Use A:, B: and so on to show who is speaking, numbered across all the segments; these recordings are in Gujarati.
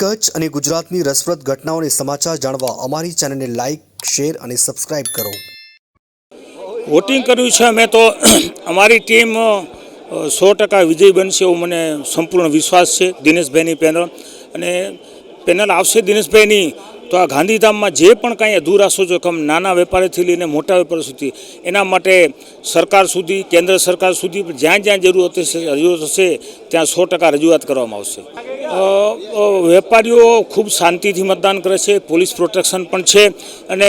A: કચ્છ અને ગુજરાતની રસપ્રદ ઘટનાઓને સમાચાર જાણવા અમારી ચેનલને લાઇક શેર અને સબસ્ક્રાઇબ કરો.
B: વોટિંગ કર્યું છે, અમે તો અમારી ટીમ સો ટકા વિજય બનશે એવો મને સંપૂર્ણ વિશ્વાસ છે, દિનેશભાઈની પેનલ. અને પેનલ આવશે દિનેશભાઈની, તો આ ગાંધીધામમાં જે પણ કાંઈ અધૂરા જો જોખમ નાના વેપારીથી લઈને મોટા વેપારી સુધી, એના માટે સરકાર સુધી, કેન્દ્ર સરકાર સુધી જ્યાં જ્યાં જરૂરત હશે જરૂરત હશે, ત્યાં સો ટકા રજૂઆત કરવામાં આવશે. વેપારીઓ ખૂબ શાંતિથી મતદાન કરે છે, પોલીસ પ્રોટેક્શન પણ છે અને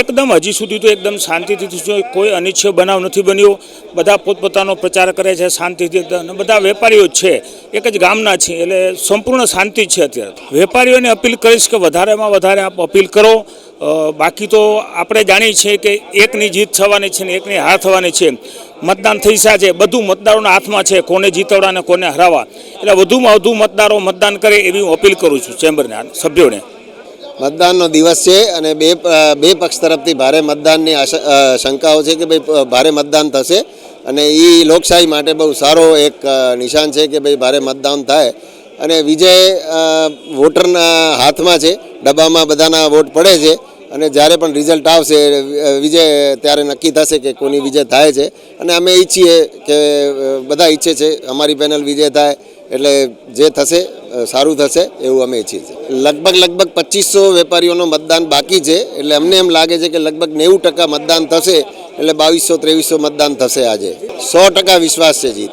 B: એકદમ હજી સુધી તો એકદમ શાંતિથી કોઈ અનિચ્છય બનાવ નથી બન્યો, બધા પોતપોતાનો પ્રચાર કરે છે, શાંતિથી અને બધા વેપારીઓ છે, એક જ ગામના છે, એટલે સંપૂર્ણ શાંતિ છે અત્યારે. વેપારીઓને અપીલ કરીશ કે વધારેમાં વધારે આપ અપીલ કરો બાકી તો આપણે જાણીએ છીએ કે એકની જીત થવાની છે ને એકની હાર થવાની છે. મતદાન થઈ છે બધું મતદારોના હાથમાં છે. કોને જીતવડા અને કોને હરાવવા. એટલે વધુમાં વધુ મતદારો મતદાન કરે એવી હું અપીલ કરું છું ચેમ્બરના, સભ્યોને.
C: મતદાનનો દિવસ છે અને બે બે પક્ષ તરફથી ભારે મતદાનની શંકાઓ છે કે ભાઈ ભારે મતદાન થશે. અને એ લોકશાહી માટે બહુ સારો એક નિશાન છે કે ભાઈ, ભારે મતદાન થાય. અને વિજય વોટરના હાથમાં છે. ડબ્બામાં બધાના વોટ પડે છે. અને જ્યારે પણ રિઝલ્ટ આવશે, વિજય ત્યારે નક્કી થશે કે કોની વિજય થાય છે. અને અમે ઈચ્છીએ કે બધા ઈચ્છે છે અમારી પેનલ વિજય થાય, એટલે જે થશે સારું થશે એવું અમે ઈચ્છીએ છીએ. લગભગ લગભગ પચીસો વેપારીઓનો મતદાન બાકી છે, એટલે અમને એમ લાગે છે કે લગભગ નેવું ટકા મતદાન થશે, એટલે બાવીસો ત્રેવીસો મતદાન થશે આજે. સો ટકા વિશ્વાસ છે જીત.